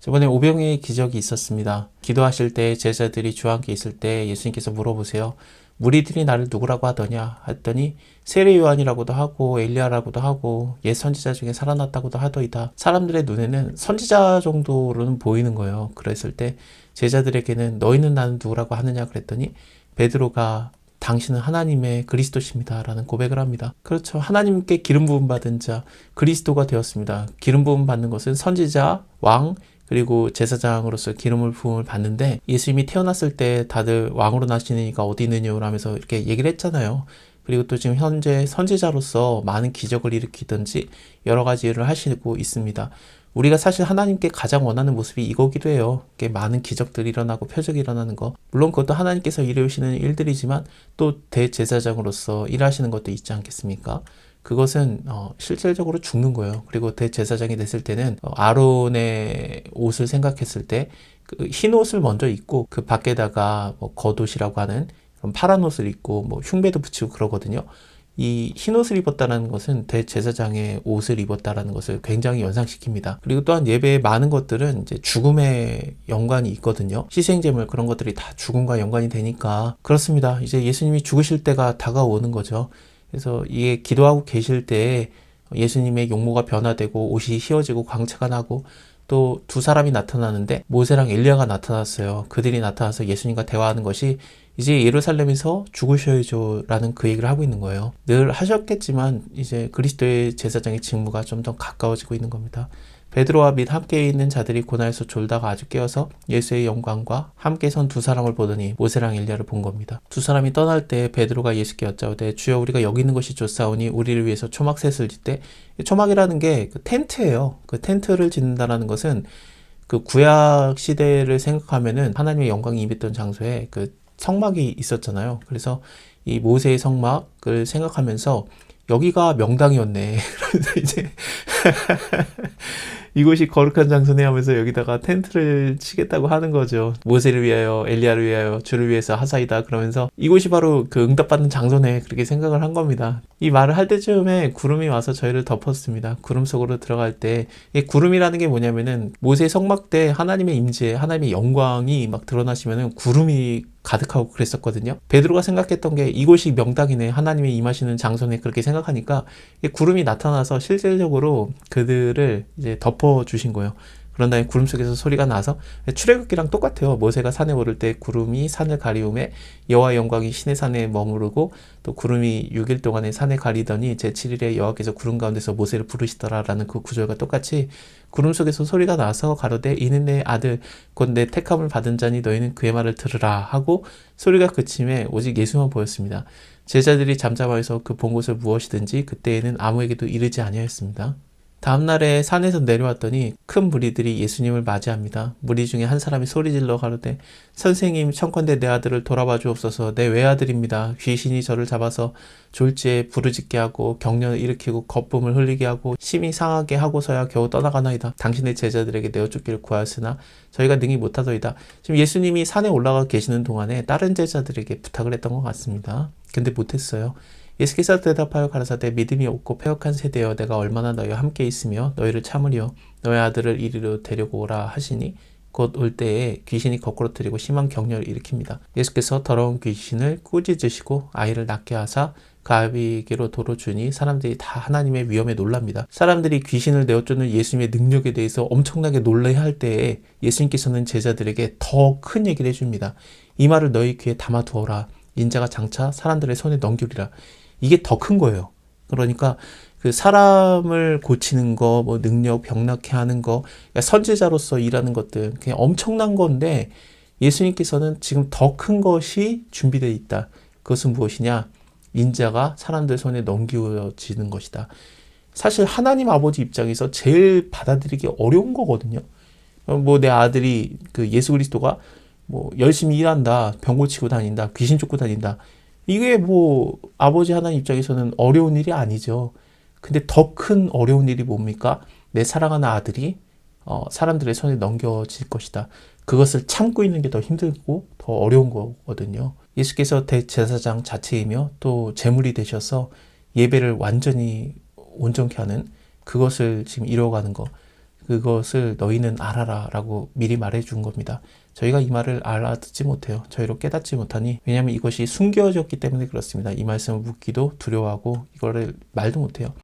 저번에 오병이의 기적이 있었습니다. 기도하실 때 제자들이 주와 함께 있을 때 예수님께서 물어보세요. 무리들이 나를 누구라고 하더냐 했더니 세례 요한이라고도 하고 엘리야라고도 하고 옛 선지자 중에 살아났다고도 하더이다. 사람들의 눈에는 선지자 정도로는 보이는 거예요. 그랬을 때 제자들에게는 너희는 나는 누구라고 하느냐 그랬더니 베드로가 당신은 하나님의 그리스도십니다라는 고백을 합니다. 그렇죠. 하나님께 기름 부음 받은 자 그리스도가 되었습니다. 기름 부음 받는 것은 선지자, 왕, 그리고 제사장으로서 기름을 부음을 받는데 예수님이 태어났을 때 다들 왕으로 나시니까 어디 있느냐 하면서 이렇게 얘기를 했잖아요. 그리고 또 지금 현재 선지자로서 많은 기적을 일으키든지 여러 가지 일을 하시고 있습니다. 우리가 사실 하나님께 가장 원하는 모습이 이거기도 해요. 이렇게 많은 기적들이 일어나고 표적이 일어나는 거. 물론 그것도 하나님께서 이루시는 일들이지만 또 대제사장으로서 일하시는 것도 있지 않겠습니까? 그것은 어, 실질적으로 죽는 거예요. 그리고 대제사장이 됐을 때는 어, 아론의 옷을 생각했을 때그흰 옷을 먼저 입고 그 밖에다가 뭐 겉옷이라고 하는 파란 옷을 입고 뭐 흉배도 붙이고 그러거든요. 이 흰 옷을 입었다는 것은 대제사장의 옷을 입었다라는 것을 굉장히 연상시킵니다. 그리고 또한 예배의 많은 것들은 이제 죽음에 연관이 있거든요. 희생제물 그런 것들이 다 죽음과 연관이 되니까 그렇습니다. 이제 예수님이 죽으실 때가 다가오는 거죠. 그래서 이게 기도하고 계실 때 예수님의 용모가 변화되고 옷이 휘어지고 광채가 나고 또 두 사람이 나타나는데 모세랑 엘리야가 나타났어요. 그들이 나타나서 예수님과 대화하는 것이 이제 예루살렘에서 죽으셔야죠라는 그 얘기를 하고 있는 거예요. 늘 하셨겠지만 이제 그리스도의 제사장의 직무가 좀 더 가까워지고 있는 겁니다. 베드로와 및 함께 있는 자들이 고나에서 졸다가 아주 깨어서 예수의 영광과 함께 선 두 사람을 보더니 모세랑 엘리야를 본 겁니다. 두 사람이 떠날 때 베드로가 예수께 여짜오되 주여 우리가 여기 있는 것이 좋사오니 우리를 위해서 초막셋을 짓되 초막이라는 게 그 텐트예요. 그 텐트를 짓는다라는 것은 그 구약 시대를 생각하면은 하나님의 영광이 임했던 장소에 그 성막이 있었잖아요. 그래서 이 모세의 성막을 생각하면서 여기가 명당이었네. 그래서 이제 이곳이 거룩한 장소네 하면서 여기다가 텐트를 치겠다고 하는 거죠. 모세를 위하여 엘리야를 위하여 주를 위해서 하사이다 그러면서 이곳이 바로 그 응답받는 장소네 그렇게 생각을 한 겁니다. 이 말을 할 때쯤에 구름이 와서 저희를 덮었습니다. 구름 속으로 들어갈 때 이 구름이라는 게 뭐냐면은 모세 성막 때 하나님의 임재, 하나님의 영광이 막 드러나시면은 구름이 가득하고 그랬었거든요. 베드로가 생각했던 게 이곳이 명당이네. 하나님이 임하시는 장소네. 그렇게 생각하니까 구름이 나타나서 실질적으로 그들을 이제 덮어 주신 거예요. 그런 다음에 구름 속에서 소리가 나서 출애굽기랑 똑같아요. 모세가 산에 오를 때 구름이 산을 가리움에 여호와 영광이 신의 산에 머무르고 또 구름이 6일 동안에 산에 가리더니 제7일에 여호와께서 구름 가운데서 모세를 부르시더라라는 그 구절과 똑같이 구름 속에서 소리가 나서 가로되 이는 내 아들 곧 내 택함을 받은 자니 너희는 그의 말을 들으라 하고 소리가 그침에 오직 예수만 보였습니다. 제자들이 잠잠하여서 그 본 곳을 무엇이든지 그때에는 아무에게도 이르지 아니하였습니다. 다음날에 산에서 내려왔더니 큰 무리들이 예수님을 맞이합니다. 무리 중에 한 사람이 소리질러 가로되 선생님 청컨대 내 아들을 돌아봐 주옵소서 내 외아들입니다. 귀신이 저를 잡아서 졸지에 부르짖게 하고 경련을 일으키고 거품을 흘리게 하고 심히 상하게 하고서야 겨우 떠나가나이다. 당신의 제자들에게 내어 쫓기를 구하였으나 저희가 능히 못하더이다. 지금 예수님이 산에 올라가 계시는 동안에 다른 제자들에게 부탁을 했던 것 같습니다. 근데 못했어요. 예수께서 대답하여 가라사대 믿음이 없고 폐역한 세대여 내가 얼마나 너희와 함께 있으며 너희를 참으리요 너희 아들을 이리로 데리고 오라 하시니 곧 올 때에 귀신이 거꾸로 들이고 심한 격려를 일으킵니다. 예수께서 더러운 귀신을 꾸짖으시고 아이를 낳게 하사 그 아비에게로 도로 주니 사람들이 다 하나님의 위엄에 놀랍니다. 사람들이 귀신을 내어쫓는 예수님의 능력에 대해서 엄청나게 놀라할 때에 예수님께서는 제자들에게 더 큰 얘기를 해줍니다. 이 말을 너희 귀에 담아두어라. 인자가 장차 사람들의 손에 넘기리라. 이게 더 큰 거예요. 그러니까 그 사람을 고치는 거, 뭐 능력 병낫게 하는 거, 그러니까 선지자로서 일하는 것들 그냥 엄청난 건데 예수님께서는 지금 더 큰 것이 준비되어 있다. 그것은 무엇이냐? 인자가 사람들 손에 넘겨지는 것이다. 사실 하나님 아버지 입장에서 제일 받아들이기 어려운 거거든요. 뭐 내 아들이 그 예수 그리스도가 뭐 열심히 일한다, 병 고치고 다닌다, 귀신 쫓고 다닌다. 이게 뭐 아버지 하나님 입장에서는 어려운 일이 아니죠. 근데 더 큰 어려운 일이 뭡니까? 내 사랑하는 아들이 어, 사람들의 손에 넘겨질 것이다. 그것을 참고 있는 게 더 힘들고 더 어려운 거거든요. 예수께서 대제사장 자체이며 또 제물이 되셔서 예배를 완전히 온전케 하는 그것을 지금 이루어가는 거. 그것을 너희는 알아라 라고 미리 말해 준 겁니다. 저희가 이 말을 알아듣지 못해요. 저희로 깨닫지 못하니 왜냐하면 이것이 숨겨졌기 때문에 그렇습니다. 이 말씀을 묻기도 두려워하고 이거를 말도 못해요.